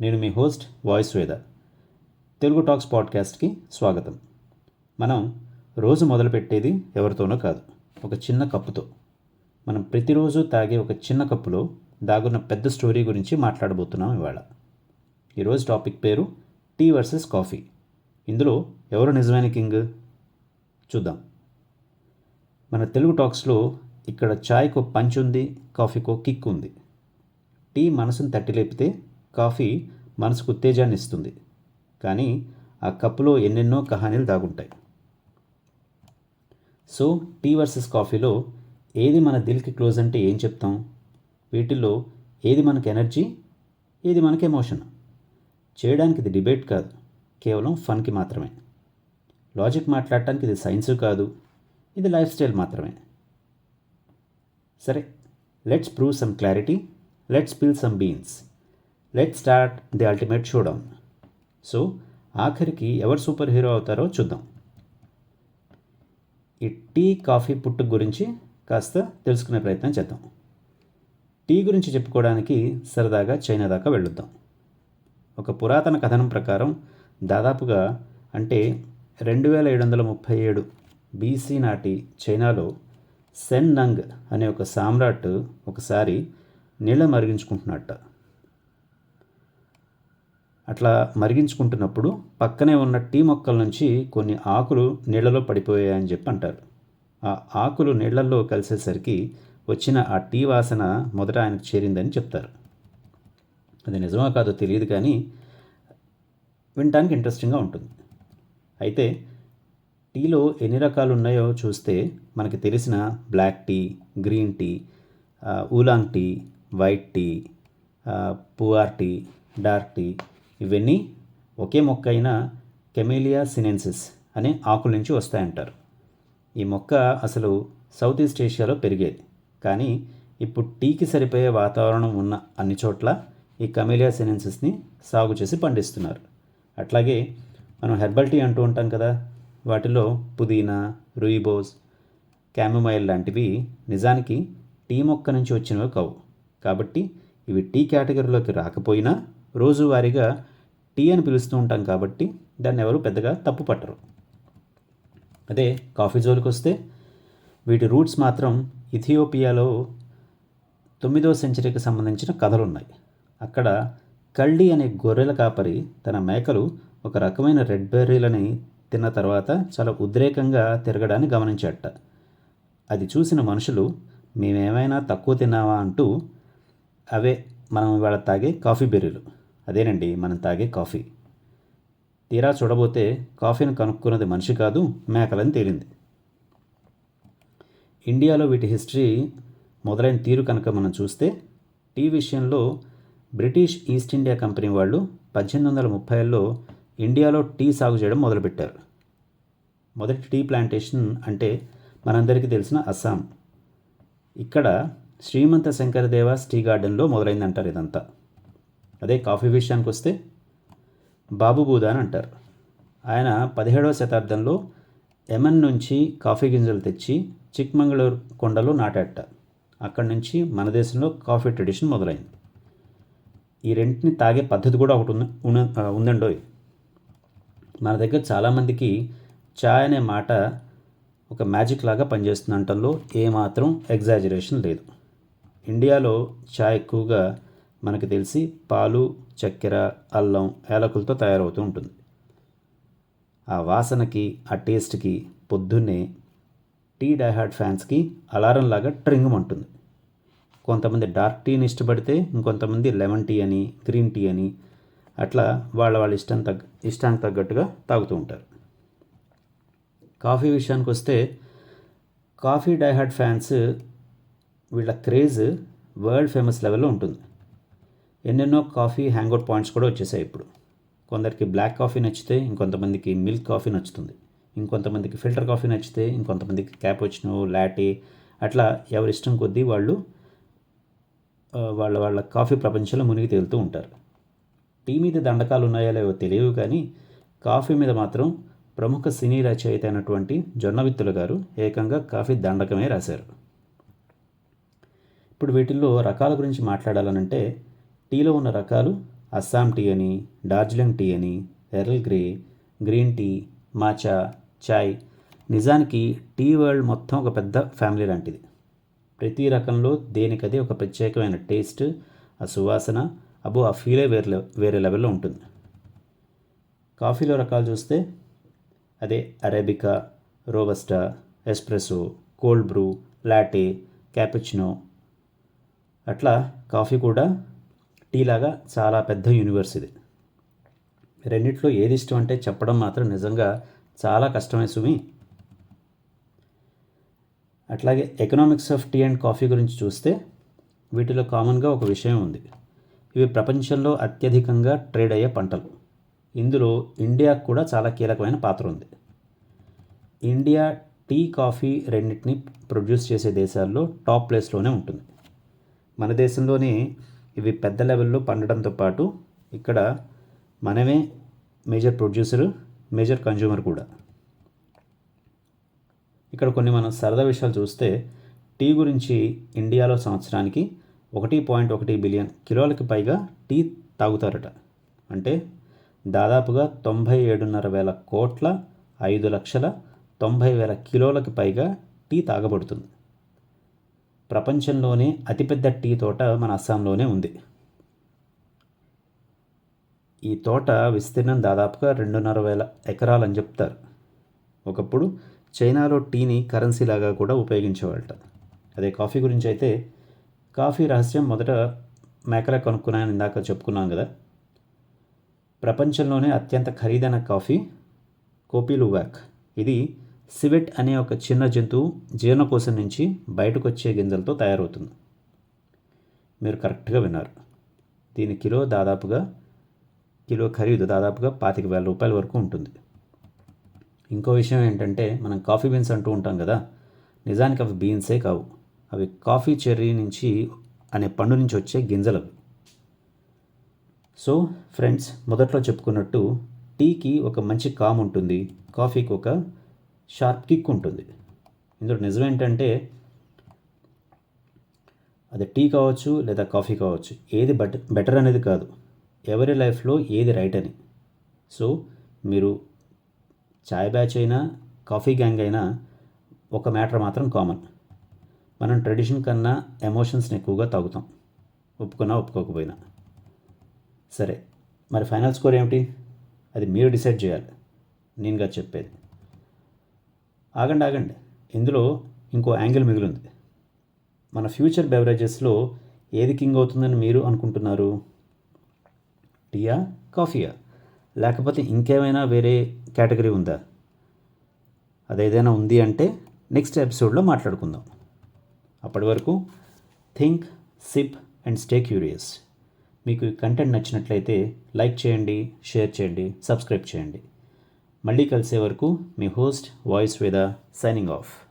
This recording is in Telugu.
నేను మీ హోస్ట్ వాయిస్ వేద తెలుగు టాక్స్ పాడ్కాస్ట్కి స్వాగతం. మనం రోజు మొదలుపెట్టేది ఎవరితోనో కాదు ఒక చిన్న కప్పుతో. మనం ప్రతిరోజు తాగే ఒక చిన్న కప్పులో దాగున్న పెద్ద స్టోరీ గురించి మాట్లాడబోతున్నాం ఇవాళ. ఈరోజు టాపిక్ పేరు టీ వర్సెస్ కాఫీ. ఇందులో ఎవరు నిజమైన కింగ్? చూద్దాం. మన తెలుగు టాక్స్లో ఇక్కడ చాయ్కో పంచ్ ఉంది కాఫీకో కిక్ ఉంది టీ మనసును తట్టి లేపితే కాఫీ మనసుకు ఉత్తేజాన్ని ఇస్తుంది కానీ ఆ కప్పులో ఎన్నెన్నో కహానీలు దాగుంటాయి. సో టీ వర్సెస్ కాఫీలో ఏది మన దిల్కి క్లోజ్ అంటే ఏం చెప్తాం? వీటిల్లో ఏది మనకి ఎనర్జీ ఏది మనకు ఎమోషన్? చేయడానికి ఇది డిబేట్ కాదు. కేవలం ఫన్కి మాత్రమే. లాజిక్ మాట్లాడటానికి ఇది సైన్స్ కాదు. ఇది లైఫ్ స్టైల్ మాత్రమే. సరే let's prove some clarity let's pill some beans. Let start the ultimate showdown so ఆఖరికి ఎవరు సూపర్ హీరో అవుతారో చూద్దాం. ఈ టీ కాఫీ పుట్టు గురించి కాస్త తెలుసుకునే ప్రయత్నం చేద్దాం. టీ గురించి చెప్పుకోవడానికి సరదాగా చైనా దాకా వెళ్ళొద్దాం. ఒక పురాతన కథనం ప్రకారం దాదాపుగా అంటే రెండు వేల ఏడు వందల ముప్పై ఏడు బీసీ నాటి చైనాలో సెన్ నంగ్ అనే ఒక సామ్రాట్ ఒకసారి నీళ్ళ మరిగించుకుంటున్నట్ట. అట్లా మరిగించుకుంటున్నప్పుడు పక్కనే ఉన్న టీ మొక్కల నుంచి కొన్ని ఆకులు నీళ్ళలో పడిపోయాయని చెప్పి అంటారు. ఆ ఆకులు నీళ్ళల్లో కలిసేసరికి వచ్చిన ఆ టీ వాసన మొదట ఆయనకు చేరిందని చెప్తారు. అది నిజమో కాదో తెలియదు కానీ వినటానికి ఇంట్రెస్టింగ్గా ఉంటుంది. అయితే టీలో ఎన్ని రకాలు ఉన్నాయో చూస్తే మనకి తెలిసిన black tea green tea oolong tea white tea puerh tea dark tea ఇవన్నీ ఒకే మొక్క అయిన కెమేలియా సినెన్సిస్ అనే ఆకుల నుంచి వస్తాయంటారు. ఈ మొక్క అసలు సౌత్ ఈస్ట్ ఏషియాలో పెరిగేది. కానీ ఇప్పుడు టీకి సరిపోయే వాతావరణం ఉన్న అన్ని చోట్ల ఈ కమేలియా సినెన్సిస్ని సాగు చేసి పండిస్తున్నారు. అట్లాగే మనం హెర్బల్ టీ అంటూ ఉంటాం కదా వాటిలో పుదీనా రూయిబోస్ క్యామమైల్ లాంటివి నిజానికి టీ మొక్క నుంచి వచ్చినవి కావు. కాబట్టి ఇవి టీ కేటగిరీలోకి రాకపోయినా రోజువారీగా టీ అని పిలుస్తూ ఉంటాం కాబట్టి దాన్ని ఎవరు పెద్దగా తప్పు పట్టరు. అదే కాఫీ జోలికి వస్తే వీటి రూట్స్ మాత్రం ఇథియోపియాలో తొమ్మిదవ సెంచరీకి సంబంధించిన కథలున్నాయి. అక్కడ కల్డీ అనే గొర్రెల కాపరి తన మేకలు ఒక రకమైన రెడ్ బెర్రీలని తిన్న తర్వాత చాలా ఉద్రేకంగా తిరగడాన్ని గమనించట. అది చూసిన మనుషులు మేమేమైనా తక్కువ తిన్నావా? అంటూ అవే మనం ఇవాళ తాగే కాఫీ బెర్రీలు. అదేనండి మనం తాగే కాఫీ. తీరా చూడబోతే కాఫీని కనుక్కున్నది మనిషి కాదు మేకలని తేలింది. ఇండియాలో వీటి హిస్టరీ మొదలైన తీరు కనుక మనం చూస్తే టీ విషయంలో బ్రిటిష్ ఈస్ట్ ఇండియా కంపెనీ వాళ్ళు పద్దెనిమిది వందల ముప్పైలో ఇండియాలో టీ సాగు చేయడం మొదలుపెట్టారు. మొదటి టీ ప్లాంటేషన్ అంటే మనందరికీ తెలిసిన అస్సాం. ఇక్కడ శ్రీమంత శంకరదేవాస్ టీ గార్డెన్లో మొదలైందంటారు ఇదంతా. అదే కాఫీ విషయానికి వస్తే బాబు బూదా అని అంటారు. ఆయన పదిహేడవ శతాబ్దంలో యమన్ నుంచి కాఫీ గింజలు తెచ్చి చిక్మంగళూరు కొండలో నాటాట అక్కడి నుంచి మన దేశంలో కాఫీ ట్రెడిషన్ మొదలైంది. ఈ రెంటిని తాగే పద్ధతి కూడా ఒకటి ఉన్న ఉందండోయ్. మన దగ్గర చాలామందికి చాయ్ అనే మాట ఒక మ్యాజిక్ లాగా పనిచేస్తుంది అంటంలో ఏమాత్రం ఎగ్జాజరేషన్ లేదు. ఇండియాలో చాయ్ ఎక్కువగా మనకు తెలిసి పాలు చక్కెర అల్లం ఏలకులతో తయారవుతూ ఉంటుంది. ఆ వాసనకి ఆ టేస్ట్కి పొద్దున్నే టీ డైహార్డ్ ఫ్యాన్స్కి అలారం లాగా ట్రింగ్ ఉంటుంది కొంతమంది డార్క్ టీని ఇష్టపడితే ఇంకొంతమంది లెమన్ టీ అని గ్రీన్ టీ అని అట్లా వాళ్ళ వాళ్ళ ఇష్టం తగ్గ ఇష్టానికి తగ్గట్టుగా తాగుతూ ఉంటారు. కాఫీ విషయానికి వస్తే కాఫీ డైహార్డ్ ఫ్యాన్స్ వీళ్ళ క్రేజ్ వరల్డ్ ఫేమస్ లెవెల్లో ఉంటుంది. ఎన్నెన్నో కాఫీ హ్యాంగ్అవుట్ పాయింట్స్ కూడా వచ్చేసాయి ఇప్పుడు. కొందరికి బ్లాక్ కాఫీ నచ్చితే ఇంకొంతమందికి మిల్క్ కాఫీ నచ్చుతుంది. ఇంకొంతమందికి ఫిల్టర్ కాఫీ నచ్చితే ఇంకొంతమందికి క్యాపుచినో లాటే అట్లా ఎవరి ఇష్టం కొద్దీ వాళ్ళు వాళ్ళ వాళ్ళ కాఫీ ప్రపంచంలో మునిగి తేలుతూ ఉంటారు. టీ మీద దండకాలు ఉన్నాయో లేవో తెలియవు కానీ కాఫీ మీద మాత్రం ప్రముఖ సినీ రచయిత అయినటువంటి జొన్నవిత్తుల గారు ఏకంగా కాఫీ దండకమే రాశారు. ఇప్పుడు వీటిల్లో రకాల గురించి మాట్లాడాలనంటే టీలో ఉన్న రకాలు అస్సాం టీ అని డార్జిలింగ్ టీ అని Earl Grey green tea matcha chai. నిజానికి టీ వరల్డ్ మొత్తం ఒక పెద్ద ఫ్యామిలీ లాంటిది. ప్రతి రకంలో దేనికదే ఒక ప్రత్యేకమైన టేస్ట్ ఆ సువాసన అబ్బో ఆ ఫీలే వేరే వేరే లెవెల్లో ఉంటుంది. కాఫీలో రకాలు చూస్తే అదే arabica robusta espresso cold brew latte cappuccino. అట్లా కాఫీ కూడా టీ లాగా చాలా పెద్ద యూనివర్స్ ఇది. రెండిట్లో ఏది ఇష్టం అంటే చెప్పడం మాత్రం నిజంగా చాలా కష్టమే సుమి. అట్లాగే economics of tea and coffee గురించి చూస్తే వీటిలో కామన్గా ఒక విషయం ఉంది. ఇవి ప్రపంచంలో అత్యధికంగా ట్రేడ్ అయ్యే పంటలు. ఇందులో ఇండియాకు కూడా చాలా కీలకమైన పాత్ర ఉంది. ఇండియా టీ కాఫీ రెండింటిని ప్రొడ్యూస్ చేసే దేశాల్లో టాప్ ప్లేస్లోనే ఉంటుంది. మన దేశంలోనే ఇవి పెద్ద లెవెల్లో పండడంతో పాటు ఇక్కడ మనమే మేజర్ ప్రొడ్యూసర్ మేజర్ కన్జ్యూమర్ కూడా. ఇక్కడ కొన్ని మనం సరదా విషయాలు చూస్తే టీ గురించి ఇండియాలో సంవత్సరానికి ఒకటి పాయింట్ ఒకటి బిలియన్ కిలోలకి పైగా టీ తాగుతారట. అంటే దాదాపుగా తొంభై ఏడున్నర వేల కోట్ల ఐదు లక్షల తొంభై వేల కిలోలకు పైగా టీ తాగబడుతుంది. ప్రపంచంలోనే అతిపెద్ద టీ తోట మన అస్సాంలోనే ఉంది. ఈ తోట విస్తీర్ణం దాదాపుగా రెండున్నర వేల ఎకరాలు అని చెప్తారు. ఒకప్పుడు చైనాలో టీని కరెన్సీ లాగా కూడా ఉపయోగించేవాళ్ళట. అదే కాఫీ గురించి అయితే కాఫీ రహస్యం మొదట మేకల కొనుక్కున్నాయని ఇందాక చెప్పుకున్నాం కదా. ప్రపంచంలోనే అత్యంత ఖరీదైన కాఫీ కోపిలువాక్ ఇది సివెట్ అనే ఒక చిన్న జంతువు జీర్ణకోశం నుంచి బయటకు వచ్చే గింజలతో తయారవుతుంది. మీరు కరెక్ట్గా విన్నారు. దీని కిలో దాదాపుగా కిలో ఖరీదు దాదాపుగా పాతిక వేల రూపాయల వరకు ఉంటుంది. ఇంకో విషయం ఏంటంటే మనం కాఫీ బీన్స్ అంటూ ఉంటాం కదా నిజానికి అవి బీన్సే కావు. అవి కాఫీ చెర్రీ నుంచి అనే పండు నుంచి వచ్చే గింజలు అవి సో ఫ్రెండ్స్ మొదట్లో చెప్పుకున్నట్టు టీకి ఒక మంచి కామ్ ఉంటుంది. కాఫీకి ఒక షార్ప్ కిక్ ఉంటుంది. ఇందులో నిజం ఏంటంటే అది టీ కావచ్చు లేదా కాఫీ కావచ్చు ఏది బట్ బెటర్ అనేది కాదు. ఎవరి లైఫ్లో ఏది రైట్ అని. సో మీరు చాయ్ బ్యాచ్ అయినా కాఫీ గ్యాంగ్ అయినా ఒక మ్యాటర్ మాత్రం కామన్. మనం ట్రెడిషన్ కన్నా ఎమోషన్స్ని ఎక్కువగా తాగుతాం. ఒప్పుకున్నా ఒప్పుకోకపోయినా. సరే మరి ఫైనల్ స్కోర్ ఏమిటి? అది మీరు డిసైడ్ చేయాలి. నేనుగా చెప్పేది. ఆగండి ఆగండి. ఇందులో ఇంకో యాంగిల్ మిగిలింది. మన ఫ్యూచర్ బెవరేజెస్లో ఏది కింగ్ అవుతుందని మీరు అనుకుంటున్నారు? టీయా కాఫీయా? లేకపోతే ఇంకేమైనా వేరే కేటగిరీ ఉందా? అదేదైనా ఉంది అంటే నెక్స్ట్ ఎపిసోడ్లో మాట్లాడుకుందాం. అప్పటి వరకు think sip and stay curious. మీకు ఈ కంటెంట్ నచ్చినట్లయితే లైక్ చేయండి షేర్ చేయండి సబ్స్క్రైబ్ చేయండి. మళ్ళీ కలిసే వరకు మీ host voice Veda signing off.